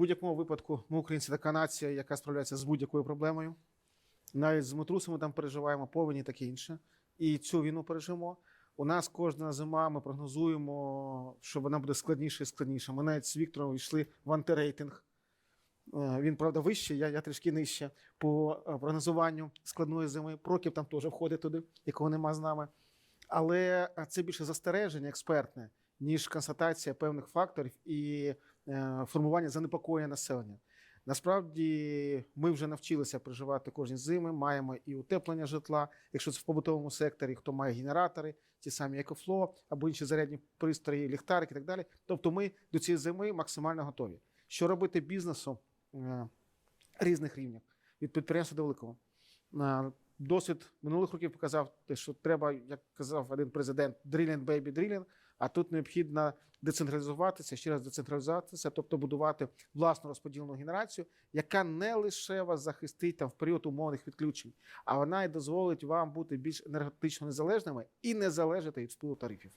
будь-якому випадку ми українці така нація, яка справляється з будь-якою проблемою. Навіть з матрусами там переживаємо, повені таке інше. І цю війну пережимо. У нас кожна зима, ми прогнозуємо, що вона буде складніше і складніше. Ми навіть з Віктором йшли в антирейтинг. Е, Він, правда, вищий, я, я трішки нижче по е, прогнозуванню складної зими. Прокіп там теж входить туди, якого нема з нами. Але е, це більше застереження експертне, ніж констатація певних факторів і формування занепокоєння населення. Насправді ми вже навчилися проживати кожні зими, маємо і утеплення житла, якщо це в побутовому секторі, хто має генератори, ті самі екофло або інші зарядні пристрої, ліхтарики і так далі. Тобто ми до цієї зими максимально готові. Що робити бізнесу е, різних рівнів від підприємства до великого? Е, Досвід минулих років показав що треба, як казав один президент, дрілінг, бейбі, дрілінг, а тут необхідно децентралізуватися, ще раз децентралізуватися, тобто будувати власну розподільну генерацію, яка не лише вас захистить там в період умовних відключень, а вона й дозволить вам бути більш енергетично незалежними і не залежати від впливу тарифів.